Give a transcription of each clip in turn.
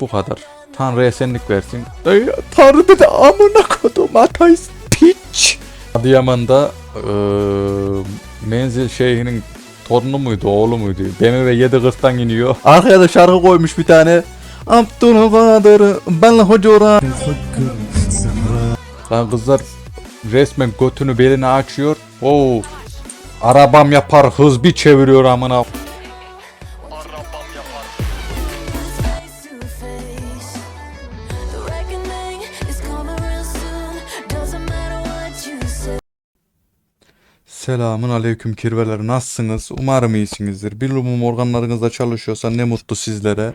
Bu kadar. Tanrı esenlik versin. Dayı, Tanrı dedi amına kodum ateist piç. Adıyaman'da eee menzil şeyhinin torunu muydu oğlu muydu? BMW 740'tan iniyor. Arkaya da şarkı koymuş bir tane. Abdülkadir ben hocura. Lan kızlar resmen götünü belini açıyor. Oo. Arabam yapar hız bir çeviriyor amına. Selamun aleyküm kirveler nasılsınız? Umarım iyisinizdir. Bir lumum organlarınızda çalışıyorsa ne mutlu sizlere.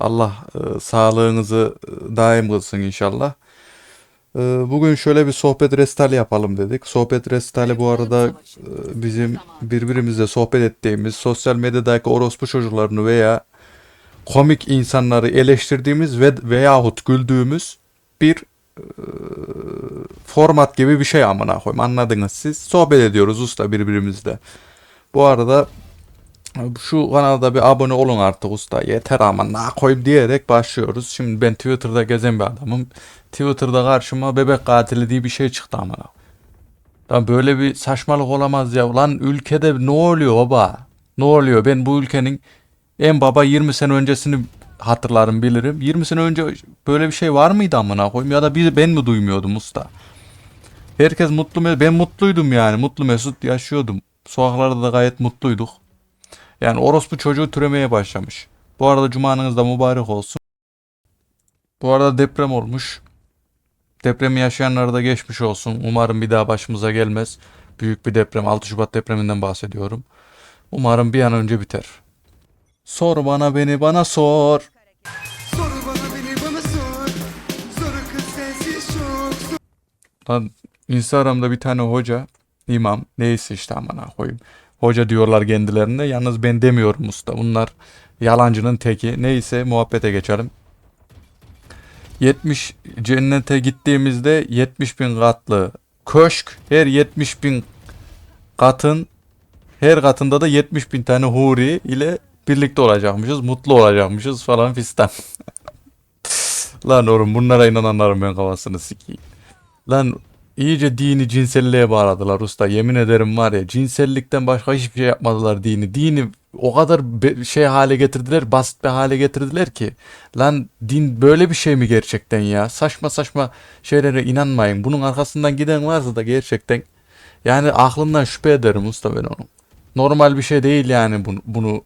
Allah e, sağlığınızı e, daim kılsın inşallah. E, bugün şöyle bir sohbet restali yapalım dedik. Sohbet restali bu arada e, bizim birbirimizle sohbet ettiğimiz sosyal medyadaki orospu çocuklarını veya komik insanları eleştirdiğimiz ve veyahut güldüğümüz bir format gibi bir şey amına koyayım. Anladınız siz. Sohbet ediyoruz usta birbirimizle. Bu arada şu kanalda bir abone olun artık usta. Yeter ama ne koyayım diyerek başlıyoruz. Şimdi ben Twitter'da gezen bir adamım. Twitter'da karşıma bebek katili diye bir şey çıktı amına. Lan böyle bir saçmalık olamaz ya. Lan ülkede ne oluyor baba? Ne oluyor? Ben bu ülkenin en baba 20 sene öncesini hatırlarım bilirim. 20 sene önce böyle bir şey var mıydı amına koyayım ya da bir ben mi duymuyordum usta? Herkes mutlu ben mutluydum yani mutlu mesut yaşıyordum. Sokaklarda da gayet mutluyduk. Yani orospu çocuğu türemeye başlamış. Bu arada cumanız da mübarek olsun. Bu arada deprem olmuş. Depremi yaşayanlara da geçmiş olsun. Umarım bir daha başımıza gelmez. Büyük bir deprem 6 Şubat depreminden bahsediyorum. Umarım bir an önce biter. Sor bana beni bana sor. Soru bana beni bana sor Soru kız sensiz çok Lan Instagram'da bir tane hoca, imam, neyse işte amına koyayım. Hoca diyorlar kendilerine. Yalnız ben demiyorum usta. Bunlar yalancının teki. Neyse muhabbete geçelim. 70 cennete gittiğimizde 70 bin katlı köşk her 70 bin katın her katında da 70 bin tane huri ile birlikte olacakmışız. Mutlu olacakmışız falan fistan. Lan oğlum bunlara inananların ben kafasını sikeyim. Lan iyice dini cinselliğe bağladılar usta. Yemin ederim var ya cinsellikten başka hiçbir şey yapmadılar dini. Dini o kadar şey hale getirdiler, basit bir hale getirdiler ki. Lan din böyle bir şey mi gerçekten ya? Saçma saçma şeylere inanmayın. Bunun arkasından giden varsa da gerçekten yani aklımdan şüphe ederim usta ben onun. Normal bir şey değil yani bunu, bunu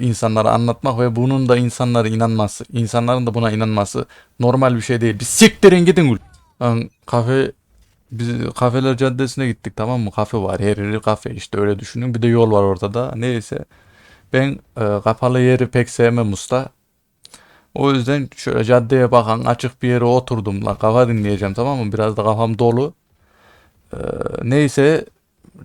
insanlara anlatmak ve bunun da insanlara inanması, insanların da buna inanması normal bir şey değil. Bir siktirin gidin. Lan kafe biz kafeler caddesine gittik tamam mı? Kafe var. Her yeri kafe işte öyle düşünün. Bir de yol var ortada. Neyse. Ben e, kapalı yeri pek sevmem usta. O yüzden şöyle caddeye bakan açık bir yere oturdum la kafa dinleyeceğim tamam mı? Biraz da kafam dolu. E, neyse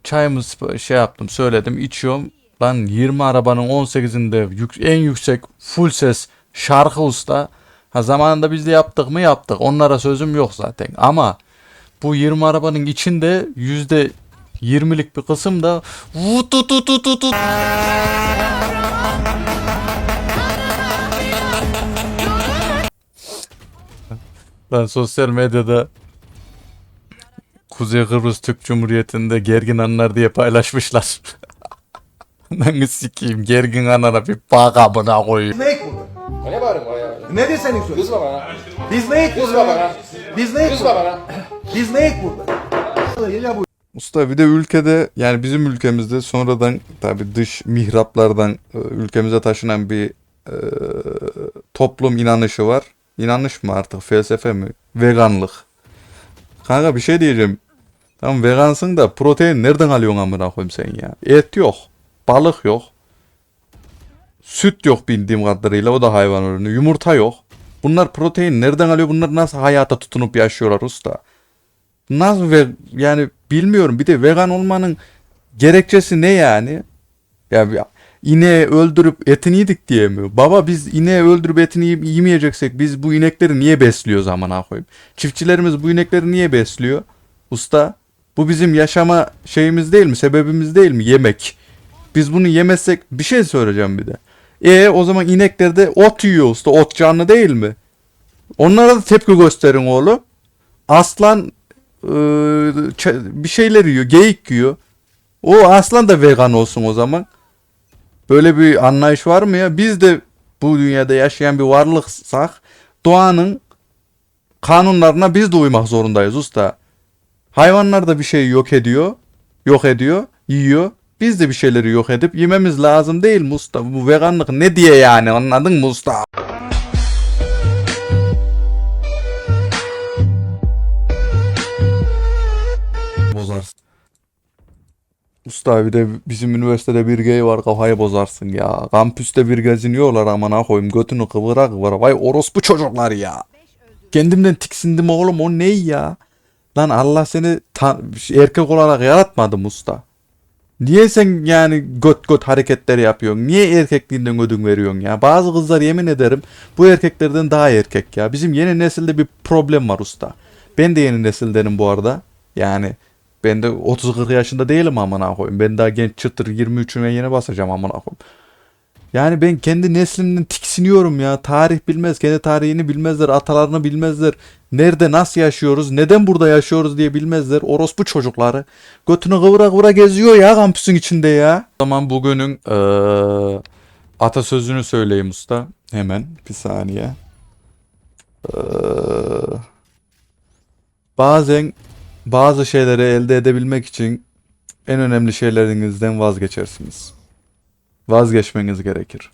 çayımı şey yaptım söyledim içiyorum. Lan 20 arabanın 18'inde yük- en yüksek full ses şarkı usta. Ha zamanında biz de yaptık mı yaptık. Onlara sözüm yok zaten. Ama bu 20 arabanın içinde yüzde 20'lik bir kısım da vut tut tut tut tut tut. Lan sosyal medyada Kuzey Kıbrıs Türk Cumhuriyeti'nde gergin anlar diye paylaşmışlar. Lan sikeyim gergin anlara bir bak amına koyayım. Neyik burada? Ne bağırıyorsun bana ya? Nedir senin sözün? Kızma bana. Biz neyik Kızma bana. Biz neyik Kızma burada? bana. Biz neyik burada? Ya bu Usta bir de ülkede yani bizim ülkemizde sonradan tabi dış mihraplardan e, ülkemize taşınan bir e, toplum inanışı var. İnanış mı artık felsefe mi? Veganlık. Kanka bir şey diyeceğim. Tamam vegansın da protein nereden alıyorsun amına koyayım sen ya? Et yok. Balık yok. Süt yok bildiğim kadarıyla o da hayvan ürünü. Yumurta yok. Bunlar protein nereden alıyor? Bunlar nasıl hayata tutunup yaşıyorlar usta? Nasıl ve yani bilmiyorum. Bir de vegan olmanın gerekçesi ne yani? Ya ineği öldürüp etini yedik diye mi? Baba biz ineği öldürüp etini yemeyeceksek biz bu inekleri niye besliyoruz amına koyayım? Çiftçilerimiz bu inekleri niye besliyor? Usta bu bizim yaşama şeyimiz değil mi? Sebebimiz değil mi? Yemek. Biz bunu yemezsek bir şey söyleyeceğim bir de. E o zaman inekler de ot yiyor usta. Ot canlı değil mi? Onlara da tepki gösterin oğlum. Aslan e, bir şeyler yiyor. Geyik yiyor. O aslan da vegan olsun o zaman. Böyle bir anlayış var mı ya? Biz de bu dünyada yaşayan bir varlıksak doğanın kanunlarına biz de uymak zorundayız usta. Hayvanlar da bir şeyi yok ediyor. Yok ediyor. Yiyor. Biz de bir şeyleri yok edip yememiz lazım değil mi usta? Bu veganlık ne diye yani anladın mı usta? Bozarsın. Usta bir de bizim üniversitede bir gay var kafayı bozarsın ya. Kampüste bir geziniyorlar amına koyayım götünü kıvıra kıvıra. Vay orospu çocuklar ya. Kendimden tiksindim oğlum o ne ya? Lan Allah seni erkek olarak yaratmadı mı usta? Niye sen yani göt göt hareketler yapıyorsun? Niye erkekliğinden ödün veriyorsun ya? Bazı kızlar yemin ederim bu erkeklerden daha erkek ya. Bizim yeni nesilde bir problem var usta. Ben de yeni nesildenim bu arada. Yani ben de 30-40 yaşında değilim amına koyayım. Ben daha genç çıtır 23'üme yeni basacağım amına koyayım. Yani ben kendi neslimden tiksiniyorum ya. Tarih bilmez, kendi tarihini bilmezler, atalarını bilmezler. Nerede nasıl yaşıyoruz, neden burada yaşıyoruz diye bilmezler. Orospu çocukları. Götünü kıvıra kıvıra geziyor ya kampüsün içinde ya. O zaman bugünün eee atasözünü söyleyeyim usta. Hemen bir saniye. Eee, bazen bazı şeyleri elde edebilmek için en önemli şeylerinizden vazgeçersiniz vazgeçmeniz gerekir.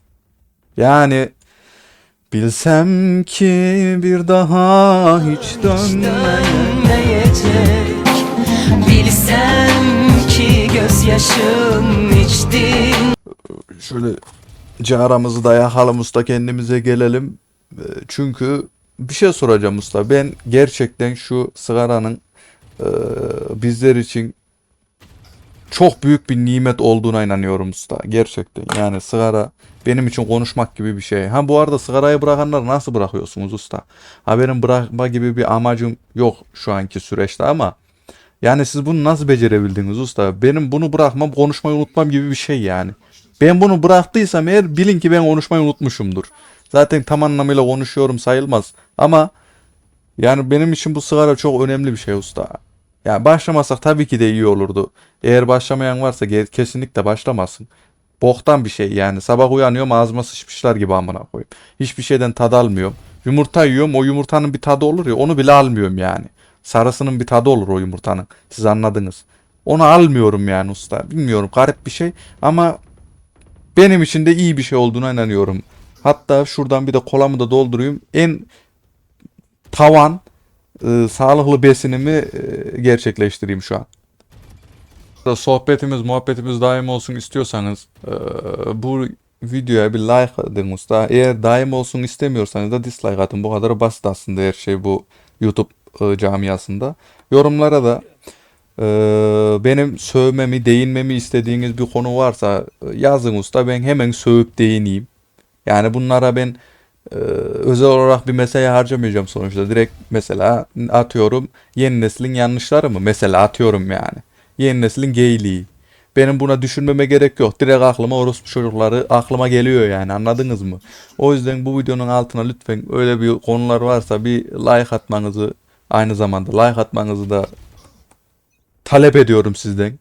Yani bilsem ki bir daha hiç dönmeyecek Bilsem ki gözyaşım içtin Şöyle caramızı da yakalım usta kendimize gelelim. Ee, Çünkü bir şey soracağım usta. Ben gerçekten şu sigaranın e, bizler için çok büyük bir nimet olduğuna inanıyorum usta. Gerçekten yani sigara benim için konuşmak gibi bir şey. Ha bu arada sigarayı bırakanlar nasıl bırakıyorsunuz usta? Ha benim bırakma gibi bir amacım yok şu anki süreçte ama yani siz bunu nasıl becerebildiniz usta? Benim bunu bırakmam konuşmayı unutmam gibi bir şey yani. Ben bunu bıraktıysam eğer bilin ki ben konuşmayı unutmuşumdur. Zaten tam anlamıyla konuşuyorum sayılmaz. Ama yani benim için bu sigara çok önemli bir şey usta. Yani başlamasak tabii ki de iyi olurdu. Eğer başlamayan varsa kesinlikle başlamasın. Boktan bir şey yani. Sabah uyanıyorum ağzıma sıçmışlar gibi amına koyayım. Hiçbir şeyden tad almıyorum. Yumurta yiyorum o yumurtanın bir tadı olur ya onu bile almıyorum yani. Sarısının bir tadı olur o yumurtanın. Siz anladınız. Onu almıyorum yani usta. Bilmiyorum garip bir şey ama benim için de iyi bir şey olduğuna inanıyorum. Hatta şuradan bir de kolamı da doldurayım. En tavan e, sağlıklı besinimi e, gerçekleştireyim şu an. Sohbetimiz, muhabbetimiz daim olsun istiyorsanız e, bu videoya bir like atın usta. Eğer daim olsun istemiyorsanız da dislike atın. Bu kadar basit aslında her şey bu YouTube e, camiasında. Yorumlara da e, benim sövmemi, değinmemi istediğiniz bir konu varsa e, yazın usta. Ben hemen sövüp değineyim. Yani bunlara ben e, özel olarak bir mesai harcamayacağım sonuçta. Direkt mesela atıyorum yeni neslin yanlışları mı? Mesela atıyorum yani. Yeni neslin geyliği. Benim buna düşünmeme gerek yok. Direkt aklıma orospu çocukları aklıma geliyor yani anladınız mı? O yüzden bu videonun altına lütfen öyle bir konular varsa bir like atmanızı aynı zamanda like atmanızı da talep ediyorum sizden.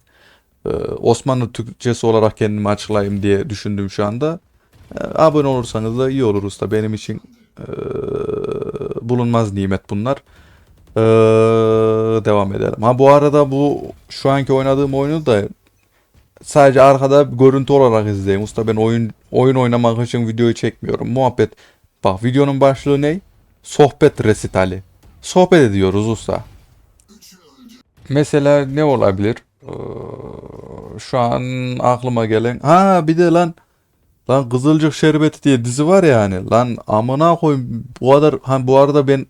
Ee, Osmanlı Türkçesi olarak kendimi açıklayayım diye düşündüm şu anda. Ee, abone olursanız da iyi olur usta. Benim için ee, bulunmaz nimet bunlar. Ee, devam edelim. Ha bu arada bu şu anki oynadığım oyunu da sadece arkada görüntü olarak izleyin. Usta ben oyun oyun oynamak için videoyu çekmiyorum. Muhabbet. Bak videonun başlığı ne? Sohbet resitali. Sohbet ediyoruz usta. Mesela ne olabilir? Ee, şu an aklıma gelen. Ha bir de lan Lan Kızılcık Şerbeti diye dizi var yani. Lan amına koyayım bu kadar ha bu arada ben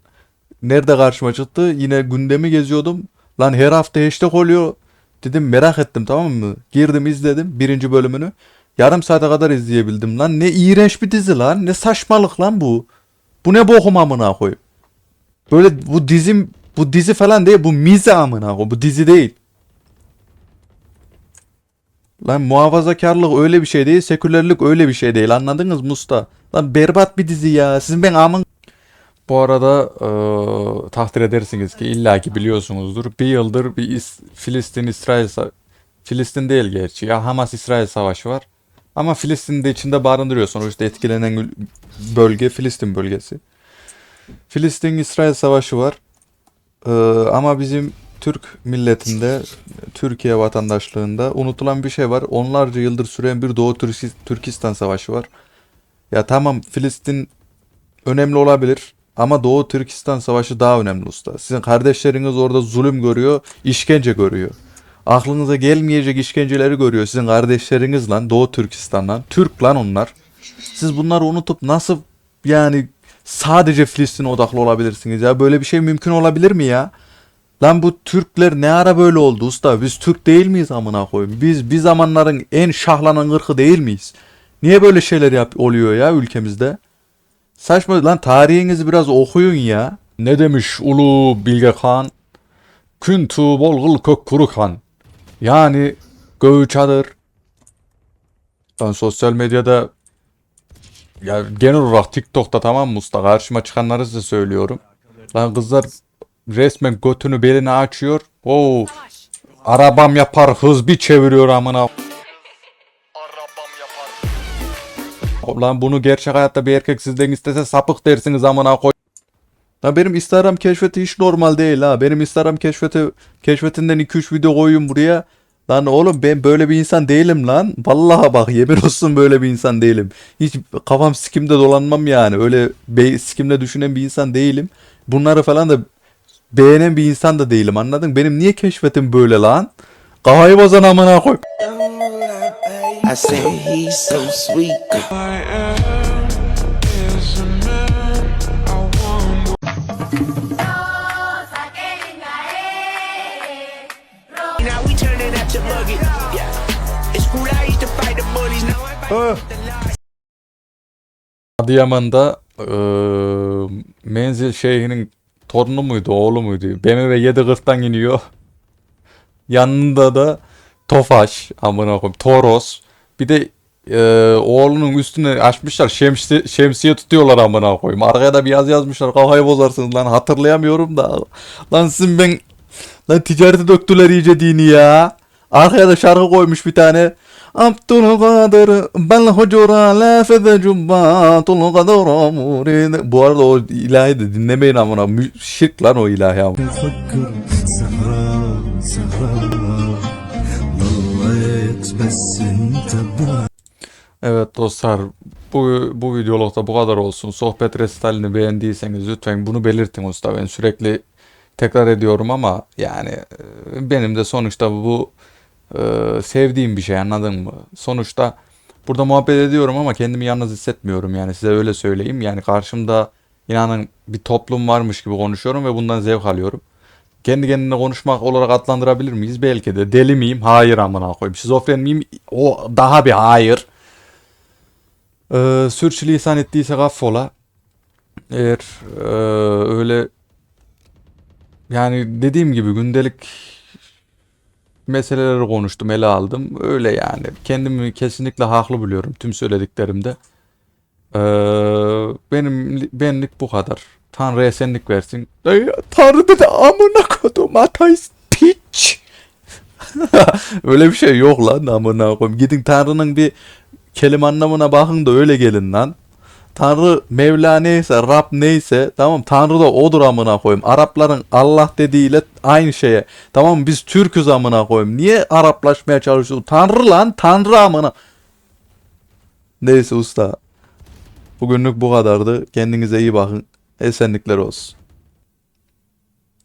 nerede karşıma çıktı? Yine gündemi geziyordum. Lan her hafta hashtag oluyor. Dedim merak ettim tamam mı? Girdim izledim birinci bölümünü. Yarım saate kadar izleyebildim lan. Ne iğrenç bir dizi lan. Ne saçmalık lan bu. Bu ne bokum amına koyayım. Böyle bu dizim bu dizi falan değil bu mize amına koyayım. Bu dizi değil. Lan muhafazakarlık öyle bir şey değil, sekülerlik öyle bir şey değil. Anladınız mı usta? Lan berbat bir dizi ya. Sizin ben amın... Bu arada eee, takdir edersiniz ki illaki biliyorsunuzdur. Bir yıldır bir İs- Filistin-İsrail Filistin değil gerçi ya Hamas-İsrail savaşı var. Ama Filistin'i de içinde barındırıyor. Sonuçta etkilenen bölge Filistin bölgesi. Filistin-İsrail savaşı var. Eee, ama bizim Türk milletinde, Türkiye vatandaşlığında unutulan bir şey var. Onlarca yıldır süren bir Doğu Türkis- Türkistan savaşı var. Ya tamam Filistin önemli olabilir ama Doğu Türkistan savaşı daha önemli usta. Sizin kardeşleriniz orada zulüm görüyor, işkence görüyor. Aklınıza gelmeyecek işkenceleri görüyor sizin kardeşleriniz lan Doğu Türkistan'dan. Türk lan onlar. Siz bunları unutup nasıl yani sadece Filistin'e odaklı olabilirsiniz ya? Böyle bir şey mümkün olabilir mi ya? Lan bu Türkler ne ara böyle oldu usta? Biz Türk değil miyiz amına koyayım? Biz bir zamanların en şahlanan ırkı değil miyiz? Niye böyle şeyler yap oluyor ya ülkemizde? Saçma lan tarihinizi biraz okuyun ya. Ne demiş Ulu Bilge Kağan? Küntü bolgul kök kuru kan. Yani göğü çadır. Ben sosyal medyada ya genel olarak TikTok'ta tamam mı usta karşıma çıkanları size söylüyorum. Lan kızlar resmen götünü beline açıyor. Oo. Arabam yapar hız bir çeviriyor amına. Lan bunu gerçek hayatta bir erkek sizden istese sapık dersiniz amına koy. Lan benim Instagram keşfeti hiç normal değil ha. Benim Instagram keşfeti keşfetinden 2-3 video koyun buraya. Lan oğlum ben böyle bir insan değilim lan. Vallahi bak yemin olsun böyle bir insan değilim. Hiç kafam sikimde dolanmam yani. Öyle be, sikimde düşünen bir insan değilim. Bunları falan da beğenen bir insan da değilim anladın? Benim niye keşfetim böyle lan? Kafayı bozan amına koy. I say he's so sweet. Adıyaman'da eee Menzil Şeyh'inin torunu muydu, oğlu muydu? BMW 740'tan iniyor. Yanında da Tofaş, amına koyayım, Toros. Bir de eee, oğlunun üstüne açmışlar şemsi, şemsiye tutuyorlar amına koyayım. Arkaya da bir yaz yazmışlar. Kafayı bozarsınız lan hatırlayamıyorum da. Lan sizin ben lan ticarete döktüler iyice dini ya. Arkaya da şarkı koymuş bir tane. Abdülkadir bel hucura lafız cubbatul kadara murid. Bu arada o ilahi de dinlemeyin amına. Şirk lan o ilahi amına. Evet dostlar bu, bu videologda bu kadar olsun. Sohbet resitalini beğendiyseniz lütfen bunu belirtin usta. Ben sürekli tekrar ediyorum ama yani e, benim de sonuçta bu e, sevdiğim bir şey anladın mı? Sonuçta burada muhabbet ediyorum ama kendimi yalnız hissetmiyorum yani size öyle söyleyeyim. Yani karşımda inanın bir toplum varmış gibi konuşuyorum ve bundan zevk alıyorum. Kendi kendine konuşmak olarak adlandırabilir miyiz? Belki de. Deli miyim? Hayır amına koyayım. Şizofren miyim? O daha bir hayır. Ee, sürçülisan ettiyse affola. Eğer e, öyle yani dediğim gibi gündelik meseleleri konuştum, ele aldım. Öyle yani. Kendimi kesinlikle haklı biliyorum tüm söylediklerimde. Ee, benim benlik bu kadar. Tanrı esenlik versin. Ay, Tanrı dedi amına kodum ateist piç. öyle bir şey yok lan amına koyayım. Gidin Tanrı'nın bir kelime anlamına bakın da öyle gelin lan. Tanrı Mevla neyse, Rab neyse tamam Tanrı da odur amına koyayım. Arapların Allah dediğiyle aynı şeye. Tamam biz Türk'üz amına koyayım. Niye Araplaşmaya çalışıyoruz? Tanrı lan, Tanrı amına. Neyse usta. Bugünlük bu kadardı. Kendinize iyi bakın. Esenlikler olsun.